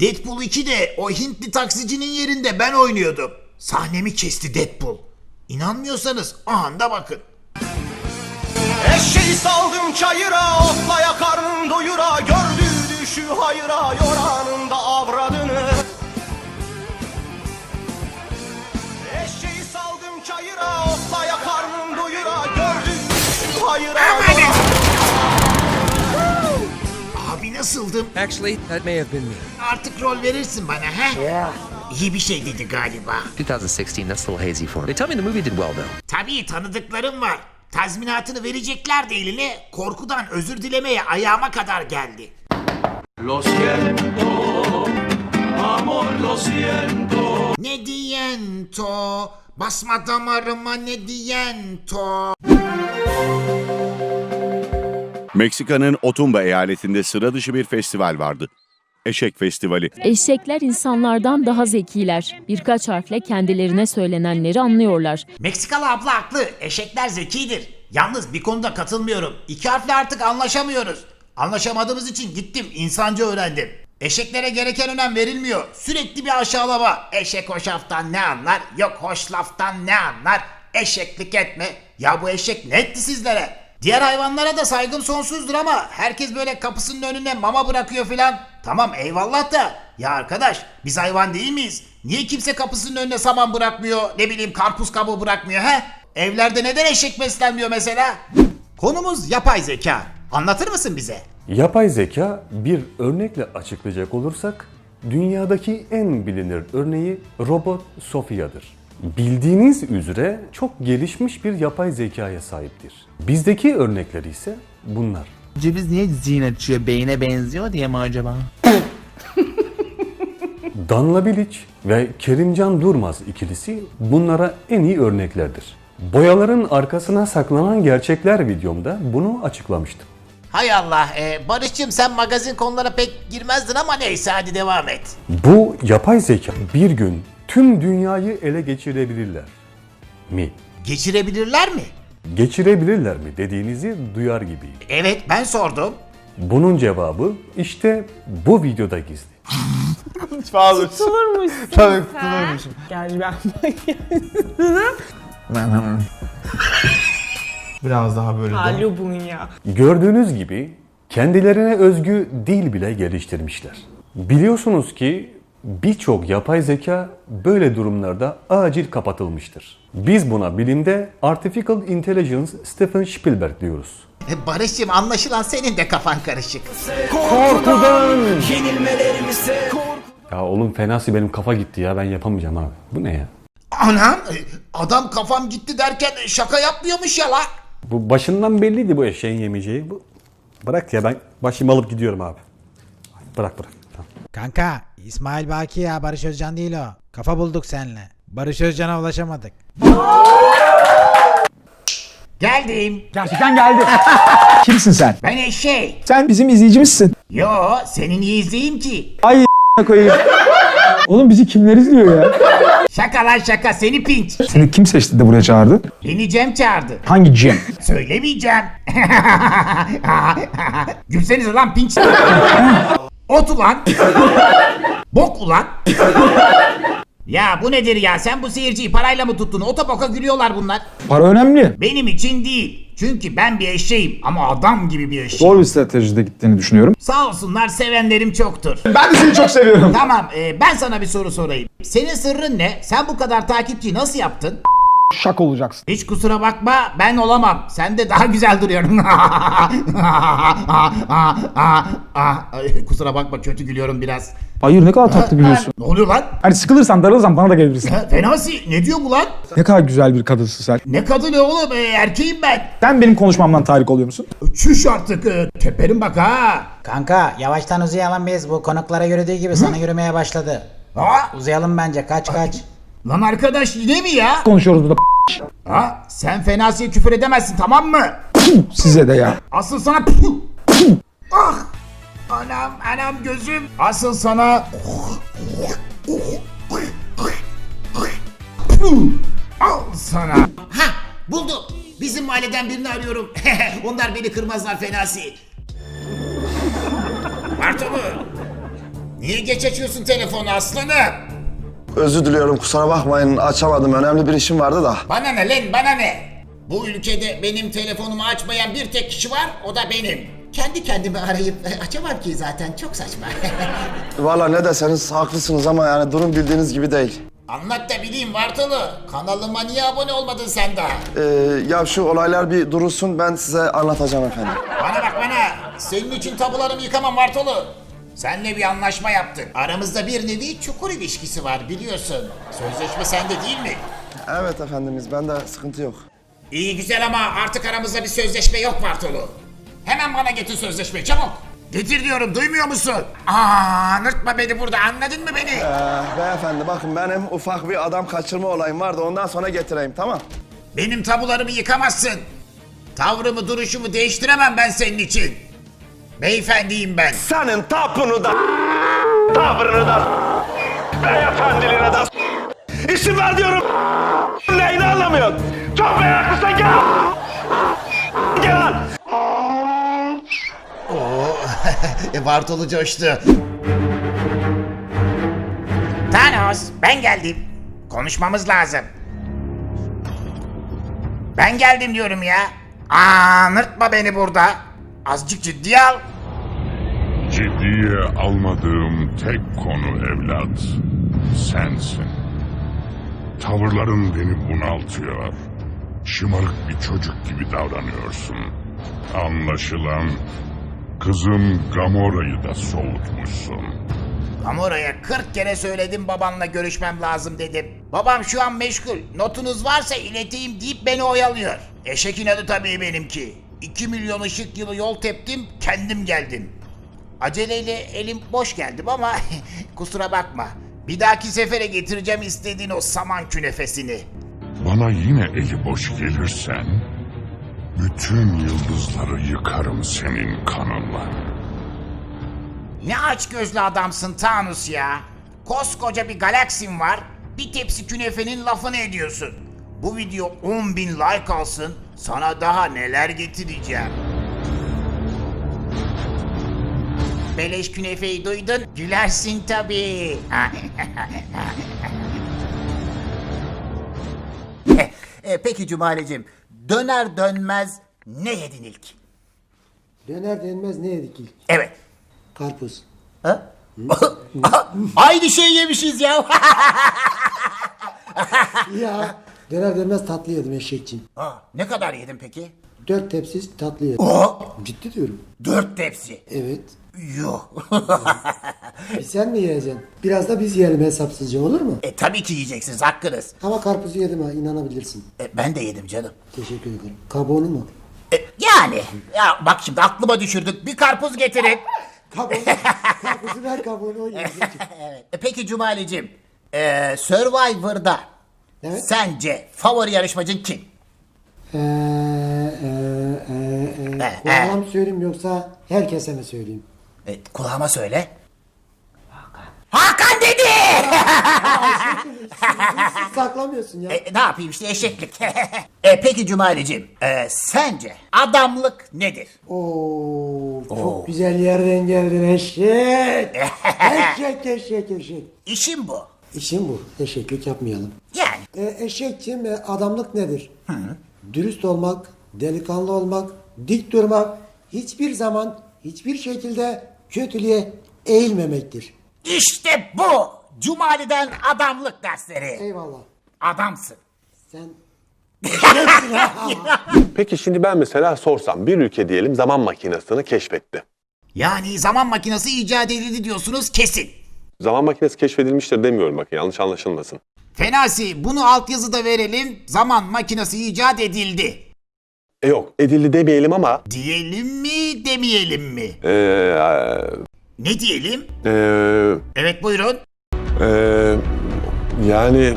Deadpool 2'de o Hintli taksicinin yerinde ben oynuyordum. Sahnemi kesti Deadpool. İnanmıyorsanız anda bakın. Eşeği saldım çayıra Otlaya karnın doyura Gördü düşü hayıra Yoranında avradını Eşeği saldım çayıra Otlaya karnın doyura Gördü düşü hayıra nasıldım? Actually, that may have been me. Artık rol verirsin bana he? İyi bir şey dedi galiba. 2016, that's a little hazy for me. They tell me the movie did well though. Tabii tanıdıklarım var. Tazminatını verecekler de eline korkudan özür dilemeye ayağıma kadar geldi. Lo siento, amor, lo siento. Ne diyento? Basma damarıma ne diyento? Meksika'nın Otumba eyaletinde sıra dışı bir festival vardı. Eşek Festivali. Eşekler insanlardan daha zekiler. Birkaç harfle kendilerine söylenenleri anlıyorlar. Meksikalı abla haklı. Eşekler zekidir. Yalnız bir konuda katılmıyorum. İki harfle artık anlaşamıyoruz. Anlaşamadığımız için gittim insanca öğrendim. Eşeklere gereken önem verilmiyor. Sürekli bir aşağılama. Eşek hoş laftan ne anlar? Yok hoş laftan ne anlar? Eşeklik etme. Ya bu eşek ne etti sizlere? Diğer hayvanlara da saygım sonsuzdur ama herkes böyle kapısının önüne mama bırakıyor filan. Tamam eyvallah da ya arkadaş biz hayvan değil miyiz? Niye kimse kapısının önüne saman bırakmıyor ne bileyim karpuz kabuğu bırakmıyor he? Evlerde neden eşek beslenmiyor mesela? Konumuz yapay zeka. Anlatır mısın bize? Yapay zeka bir örnekle açıklayacak olursak dünyadaki en bilinir örneği robot Sophia'dır. Bildiğiniz üzere çok gelişmiş bir yapay zekaya sahiptir. Bizdeki örnekleri ise bunlar. Ceviz niye zihin açıyor? Beyne benziyor diye mi acaba? Danla Bilic ve Kerimcan Durmaz ikilisi bunlara en iyi örneklerdir. Boyaların arkasına saklanan gerçekler videomda bunu açıklamıştım. Hay Allah e, Barış'cığım sen magazin konulara pek girmezdin ama neyse hadi devam et. Bu yapay zeka bir gün tüm dünyayı ele geçirebilirler mi? Geçirebilirler mi? Geçirebilirler mi dediğinizi duyar gibiyim. Evet ben sordum. Bunun cevabı işte bu videoda gizli. Tutulurmuşsun Tabii tutulurmuşum. Gerçi ben Biraz daha böyle de. Halubun ya. Gördüğünüz gibi kendilerine özgü dil bile geliştirmişler. Biliyorsunuz ki birçok yapay zeka böyle durumlarda acil kapatılmıştır. Biz buna bilimde Artificial Intelligence Stephen Spielberg diyoruz. E, Barış'cığım anlaşılan senin de kafan karışık. Korkudan! Yenilmelerimize Ya oğlum fenası benim kafa gitti ya ben yapamayacağım abi. Bu ne ya? Anam e, adam kafam gitti derken şaka yapmıyormuş ya la. Bu başından belliydi bu eşeğin yemeyeceği. Bu... Bırak ya ben başımı alıp gidiyorum abi. Bırak bırak. Kanka İsmail Baki ya Barış Özcan değil o. Kafa bulduk seninle. Barış Özcan'a ulaşamadık. Geldim. Gerçekten geldi. Kimsin sen? Ben eşek. Sen bizim izleyicimizsin. Yo senin izleyeyim ki. Ay koyayım. Oğlum bizi kimler izliyor ya? Şaka lan şaka seni pinç. Seni kim seçti de buraya çağırdı? Beni Cem çağırdı. Hangi Cem? Söylemeyeceğim. Gülsenize lan pinç. Ot ulan. Bok ulan. Ya bu nedir ya? Sen bu seyirciyi parayla mı tuttun? Otoboka gülüyorlar bunlar. Para önemli. Benim için değil. Çünkü ben bir eşeğim ama adam gibi bir eşeğim. Doğru bir stratejide gittiğini düşünüyorum. Sağ olsunlar sevenlerim çoktur. Ben de seni çok seviyorum. Tamam e, ben sana bir soru sorayım. Senin sırrın ne? Sen bu kadar takipçiyi nasıl yaptın? Şak olacaksın. Hiç kusura bakma ben olamam. Sen de daha güzel duruyorsun. Kusura bakma kötü gülüyorum biraz. Hayır ne kadar tatlı gülüyorsun. Ne oluyor lan? Hani sıkılırsan darılırsan bana da gelebilirsin. Fenasi ne diyor bu lan? Ne kadar güzel bir kadınsın sen. Ne kadını oğlum e, erkeğim ben. Sen benim konuşmamdan tahrik oluyor musun? Çüş artık e, teperim bak ha. Kanka yavaştan uzayalım biz. Bu konuklara yürüdüğü gibi sana yürümeye başladı. Ha? Uzayalım bence kaç kaç. Lan arkadaş yine mi ya? Konuşuyoruz burada. Ha? Sen Fenasi'ye küfür edemezsin tamam mı? Size de ya. Asıl sana ah anam anam gözüm asıl sana al sana ha buldum bizim mahalleden birini arıyorum onlar beni kırmazlar fenasi Bartolu Niye geç açıyorsun telefonu aslanım? Özür diliyorum kusura bakmayın açamadım önemli bir işim vardı da. Bana ne lan bana ne? Bu ülkede benim telefonumu açmayan bir tek kişi var o da benim. Kendi kendimi arayıp e, açamam ki zaten çok saçma. Valla ne deseniz haklısınız ama yani durum bildiğiniz gibi değil. Anlat da bileyim Vartalı. Kanalıma niye abone olmadın sen daha? Ee, ya şu olaylar bir durulsun ben size anlatacağım efendim. Bana bak bana. Senin için tabularımı yıkamam Vartalı. Senle bir anlaşma yaptık. Aramızda bir nevi çukur ilişkisi var biliyorsun. Sözleşme sende değil mi? Evet efendimiz bende sıkıntı yok. İyi güzel ama artık aramızda bir sözleşme yok Bartolu. Hemen bana getir sözleşmeyi çabuk. Getir diyorum duymuyor musun? Aa nırtma beni burada anladın mı beni? Ee, beyefendi bakın benim ufak bir adam kaçırma olayım vardı ondan sonra getireyim tamam. Benim tabularımı yıkamazsın. Tavrımı duruşumu değiştiremem ben senin için. Beyefendiyim ben. Senin tapını da tavrını da beyefendiliğine de İsim ver diyorum neyini anlamıyorsun? Çok meraklısın gel. Gel lan. E, Bartolu coştu. Thanos ben geldim. Konuşmamız lazım. Ben geldim diyorum ya. Aa nırtma beni burada. Azıcık ciddiye al. Ciddiye almadığım tek konu evlat sensin. Tavırların beni bunaltıyor. Şımarık bir çocuk gibi davranıyorsun. Anlaşılan kızım Gamora'yı da soğutmuşsun. Gamora'ya 40 kere söyledim babanla görüşmem lazım dedim. Babam şu an meşgul. Notunuz varsa ileteyim deyip beni oyalıyor. Eşekin adı tabii benimki. 2 milyon ışık yılı yol teptim, kendim geldim. Aceleyle elim boş geldim ama kusura bakma. Bir dahaki sefere getireceğim istediğin o saman künefesini. Bana yine eli boş gelirsen bütün yıldızları yıkarım senin kanınla. Ne aç gözlü adamsın Thanos ya. Koskoca bir galaksin var. Bir tepsi künefenin lafını ediyorsun. Bu video 10 bin like alsın. Sana daha neler getireceğim. Beleş künefeyi duydun. Gülersin tabii. e, peki Cumali'cim. Döner dönmez ne yedin ilk? Döner denmez ne yedik ilk? Evet. Karpuz. Ha? Aynı şey yemişiz ya. Ya döner denmez tatlı yedim eşekçim. Aa, ne kadar yedin peki? Dört tepsi tatlı yedim. Oo, Ciddi diyorum. dört tepsi. Evet. Yok. Bir sen mi yiyeceksin? Biraz da biz yiyelim hesapsızca olur mu? e tabii ki yiyeceksiniz hakkınız. Ama karpuzu yedim ha inanabilirsin. E, ben de yedim canım. Teşekkür ederim. Kabuğunu mu? E, yani ya bak şimdi aklıma düşürdük. Bir karpuz getirin. Kabuğunu. Karpuzu ver kabuğunu o yiyecek. evet. E, peki Cumali'cim. E, Survivor'da Evet. sence favori yarışmacın kim? Eee eee eee E, Kulağıma e. mı söyleyeyim yoksa herkese mi söyleyeyim? E, kulağıma söyle. Hakan. Hakan dedi. Saklamıyorsun ya. E, ne yapayım işte eşeklik. e, peki Cumali'cim. E, sence adamlık nedir? Oo, çok güzel yerden geldin eşek. eşek eşek eşek. İşim bu. İşim bu. Eşeklik yapmayalım. Yani. E, eşekçim e, adamlık nedir? Dürüst olmak, delikanlı olmak, dik durmak, hiçbir zaman, hiçbir şekilde kötülüğe eğilmemektir. İşte bu. Cumali'den adamlık dersleri. Eyvallah. Adamsın. Sen Peki şimdi ben mesela sorsam bir ülke diyelim zaman makinesini keşfetti. Yani zaman makinesi icat edildi diyorsunuz kesin. Zaman makinesi keşfedilmiştir demiyorum bakın yanlış anlaşılmasın. Fenasi bunu altyazıda verelim. Zaman makinesi icat edildi. E yok edildi demeyelim ama Diyelim mi demeyelim mi? eee Ne diyelim? eee Evet buyurun. eee yani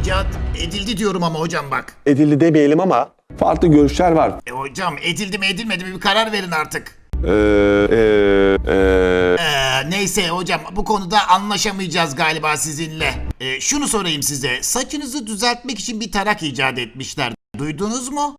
İcat edildi diyorum ama hocam bak. edildi demeyelim ama farklı görüşler var. E hocam edildi mi edilmedi mi bir karar verin artık. Eee eee eee Ee, neyse hocam bu konuda anlaşamayacağız galiba sizinle. Ee, şunu sorayım size. Saçınızı düzeltmek için bir tarak icat etmişler. Duydunuz mu?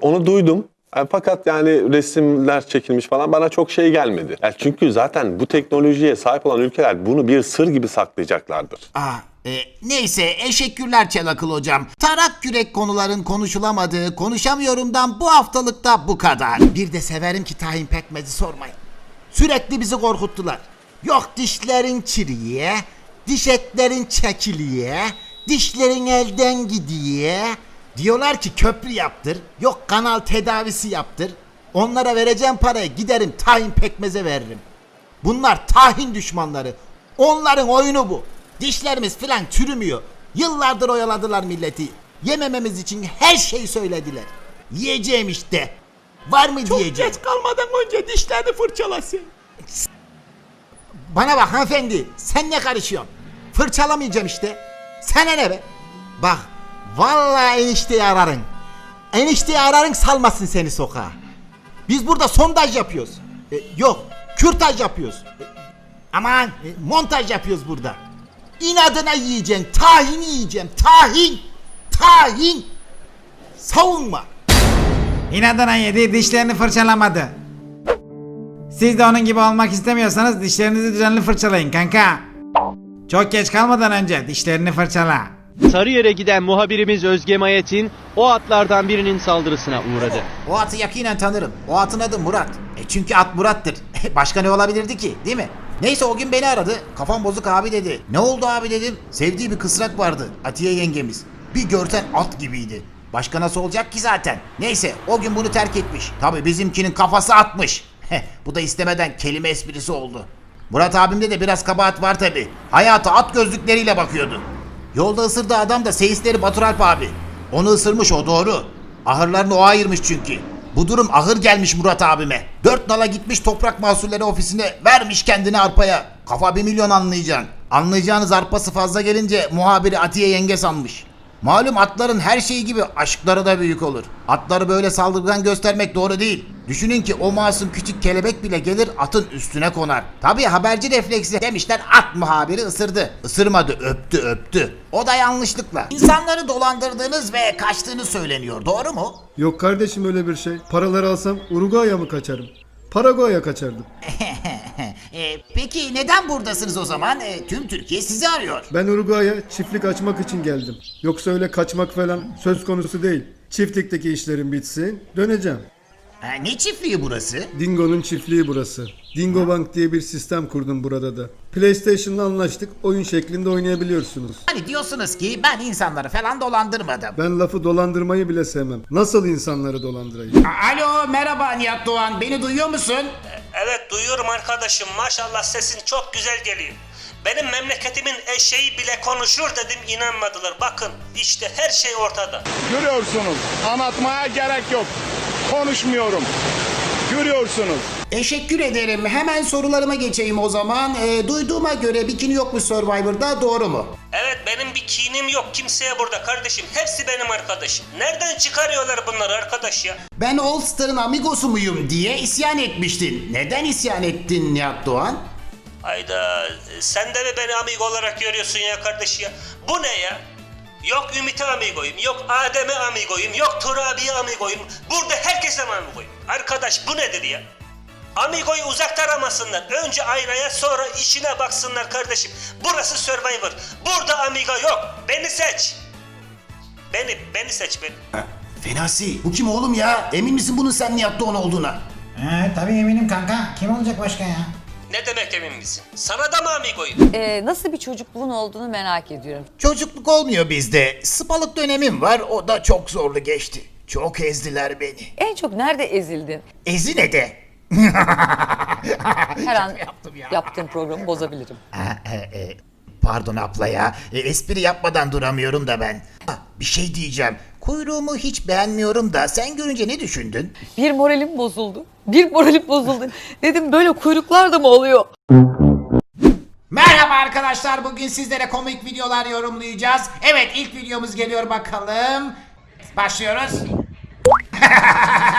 onu duydum. E, Fakat yani resimler çekilmiş falan bana çok şey gelmedi. E, çünkü zaten bu teknolojiye sahip olan ülkeler bunu bir sır gibi saklayacaklardır. Aa, e, neyse eşekkürler Çelakıl hocam. Tarak kürek konuların konuşulamadığı konuşamıyorumdan bu haftalıkta bu kadar. Bir de severim ki tahin pekmezi sormayın. Sürekli bizi korkuttular. Yok dişlerin çiriye, diş etlerin çekiliye, dişlerin elden gidiye. Diyorlar ki köprü yaptır, yok kanal tedavisi yaptır. Onlara vereceğim parayı giderim tahin pekmeze veririm. Bunlar tahin düşmanları. Onların oyunu bu. Dişlerimiz filan çürümüyor. Yıllardır oyaladılar milleti. Yemememiz için her şeyi söylediler. Yiyeceğim işte. Var mı diyeceğim. Çok geç kalmadan önce dişlerini fırçalasın. Bana bak hanımefendi. Sen ne karışıyorsun? Fırçalamayacağım işte. Sana ne be? Bak. Vallahi enişteyi ararın. Enişteyi ararın salmasın seni sokağa. Biz burada sondaj yapıyoruz. E, yok, kürtaj yapıyoruz. E, aman, e, montaj yapıyoruz burada. İnadına yiyeceksin, tahin yiyeceksin, tahin, tahin. Savunma. İnadına yedi dişlerini fırçalamadı. Siz de onun gibi olmak istemiyorsanız dişlerinizi düzenli fırçalayın kanka. Çok geç kalmadan önce dişlerini fırçala. Sarıyer'e giden muhabirimiz Özge Mayet'in o atlardan birinin saldırısına uğradı. O atı yakinen tanırım. O atın adı Murat. E çünkü at Murat'tır. Başka ne olabilirdi ki değil mi? Neyse o gün beni aradı. Kafam bozuk abi dedi. Ne oldu abi dedim. Sevdiği bir kısrak vardı. Atiye yengemiz. Bir görsen at gibiydi. Başka nasıl olacak ki zaten? Neyse o gün bunu terk etmiş. Tabi bizimkinin kafası atmış. Heh, bu da istemeden kelime esprisi oldu. Murat abimde de biraz kabahat var tabi. Hayata at gözlükleriyle bakıyordu. Yolda ısırdığı adam da seyisleri Baturalp abi. Onu ısırmış o doğru. Ahırlarını o ayırmış çünkü. Bu durum ahır gelmiş Murat abime. Dört nala gitmiş toprak mahsulleri ofisine vermiş kendini arpaya. Kafa bir milyon anlayacaksın. Anlayacağınız arpası fazla gelince muhabiri Atiye yenge sanmış. Malum atların her şeyi gibi aşkları da büyük olur. Atları böyle saldırgan göstermek doğru değil. Düşünün ki o masum küçük kelebek bile gelir atın üstüne konar. Tabii haberci refleksi demişler at muhabiri ısırdı. Isırmadı öptü öptü. O da yanlışlıkla. İnsanları dolandırdığınız ve kaçtığınız söyleniyor doğru mu? Yok kardeşim öyle bir şey. Paraları alsam Uruguay'a mı kaçarım? Paraguay'a kaçardım. E, peki neden buradasınız o zaman? E, tüm Türkiye sizi arıyor. Ben Uruguay'a çiftlik açmak için geldim. Yoksa öyle kaçmak falan söz konusu değil. Çiftlikteki işlerim bitsin, döneceğim. Ha, ne çiftliği burası? Dingo'nun çiftliği burası. Dingo Bank diye bir sistem kurdum burada da. PlayStation'la anlaştık, oyun şeklinde oynayabiliyorsunuz. Hani diyorsunuz ki ben insanları falan dolandırmadım. Ben lafı dolandırmayı bile sevmem. Nasıl insanları dolandırayım? Alo merhaba Nihat Doğan beni duyuyor musun? Evet duyuyorum arkadaşım maşallah sesin çok güzel geliyor. Benim memleketimin eşeği bile konuşur dedim inanmadılar. Bakın işte her şey ortada. Görüyorsunuz. Anlatmaya gerek yok. Konuşmuyorum. Görüyorsunuz. Teşekkür ederim. Hemen sorularıma geçeyim o zaman. E, duyduğuma göre bikini yokmuş Survivor'da doğru mu? Evet benim bir kinim yok kimseye burada kardeşim. Hepsi benim arkadaşım. Nereden çıkarıyorlar bunları arkadaş ya? Ben All Star'ın amigosu muyum diye isyan etmiştin. Neden isyan ettin Nihat Doğan? Hayda sen de mi beni amigo olarak görüyorsun ya kardeş ya? Bu ne ya? Yok Ümit'e amigoyum, yok Adem'e amigoyum, yok Turabi'ye amigoyum. Burada herkese mi amigoyum? Arkadaş bu nedir ya? Amigoyu uzakta aramasınlar. Önce aynaya sonra işine baksınlar kardeşim. Burası Survivor. Burada amigo yok. Beni seç. Beni, beni seç beni. Fenasi bu kim oğlum ya? Emin misin bunun sen Nihat Doğan olduğuna? He tabii eminim kanka. Kim olacak başka ya? Ne demek emin misin? Sana da mı amigoyum? Ee, nasıl bir çocukluğun olduğunu merak ediyorum. Çocukluk olmuyor bizde. Sıpalık dönemim var o da çok zorlu geçti. Çok ezdiler beni. En çok nerede ezildin? Ezine Her an yaptım ya. yaptığım programı bozabilirim. E, e, pardon abla ya. E, espri yapmadan duramıyorum da ben. Ha, bir şey diyeceğim. Kuyruğumu hiç beğenmiyorum da sen görünce ne düşündün? Bir moralim bozuldu. Bir moralim bozuldu. Dedim böyle kuyruklar da mı oluyor? Merhaba arkadaşlar. Bugün sizlere komik videolar yorumlayacağız. Evet ilk videomuz geliyor bakalım. Başlıyoruz.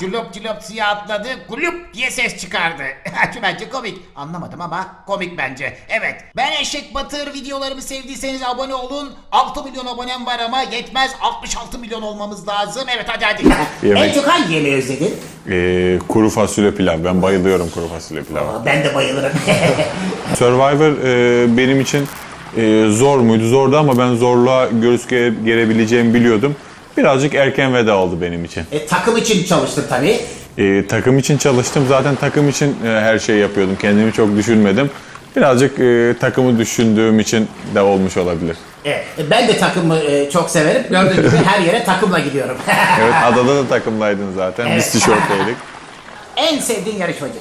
Cülop cülop suya atladı, kulüp diye ses çıkardı. bence komik. Anlamadım ama komik bence. Evet, ben Eşek Batır videolarımı sevdiyseniz abone olun. 6 milyon abonem var ama yetmez. 66 milyon olmamız lazım. Evet hadi hadi. Yemek. En çok hangi yemeği özledin? Ee, kuru fasulye pilav. Ben bayılıyorum kuru fasulye pilava. Ben de bayılırım. Survivor e, benim için e, zor muydu? Zordu ama ben zorluğa göğüs gere- gerebileceğimi biliyordum. Birazcık erken veda oldu benim için. e, takım için çalıştın tabii. E, takım için çalıştım. Zaten takım için e, her şeyi yapıyordum. Kendimi çok düşünmedim. Birazcık e, takımı düşündüğüm için de olmuş olabilir. Evet, ben de takımı e, çok severim. Gördüğün gibi her yere takımla gidiyorum. Evet adada da takımdaydın zaten. Biz Evet. tişörtteydik. en sevdiğin yarışmacı?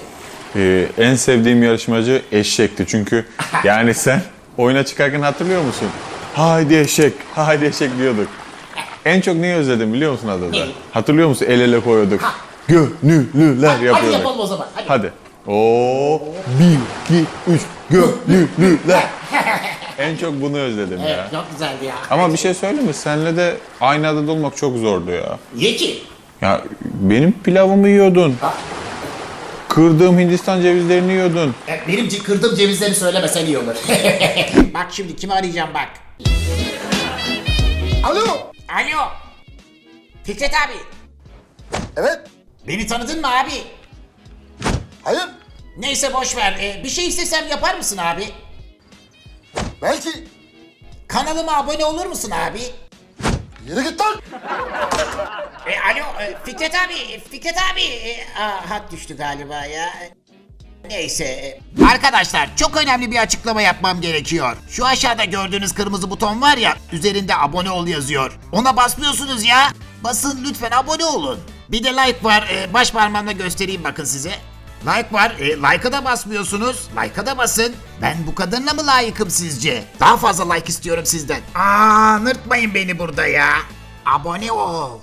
Ee, en sevdiğim yarışmacı eşekti. Çünkü yani sen oyuna çıkarken hatırlıyor musun? Haydi eşek, haydi eşek diyorduk. En çok neyi özledim biliyor musun adada? Hatırlıyor musun? El ele koyuyorduk. Gönüllüler Hadi yapıyorduk. yapalım o zaman. Hadi. Hadi. Oo, bir, iki, üç, gönüllüler. en çok bunu özledim Evet, ya. çok güzeldi ya. Ama bir şey söyleyeyim mi? Seninle de aynı adada olmak çok zordu ya. Ye ki. Ya benim pilavımı yiyordun. Kırdığım Hindistan cevizlerini yiyordun. E, Benim kırdığım cevizleri söylemesen iyi olur. bak şimdi kimi arayacağım bak. Alo. Alo. Fikret abi. Evet. Beni tanıdın mı abi? Hayır. Neyse boş ver. E, bir şey istesem yapar mısın abi? Belki. Kanalıma abone olur musun abi? Yürü git lan. E, alo e, Fikret abi, e, Fikret abi. E, aa, hat düştü galiba ya. Neyse. Arkadaşlar çok önemli bir açıklama yapmam gerekiyor. Şu aşağıda gördüğünüz kırmızı buton var ya üzerinde abone ol yazıyor. Ona basmıyorsunuz ya. Basın lütfen abone olun. Bir de like var. E, baş parmağımla göstereyim bakın size. Like var. E, like'a da basmıyorsunuz. Like'a da basın. Ben bu kadınla mı layıkım sizce? Daha fazla like istiyorum sizden. Aa, nırtmayın beni burada ya. Abone ol.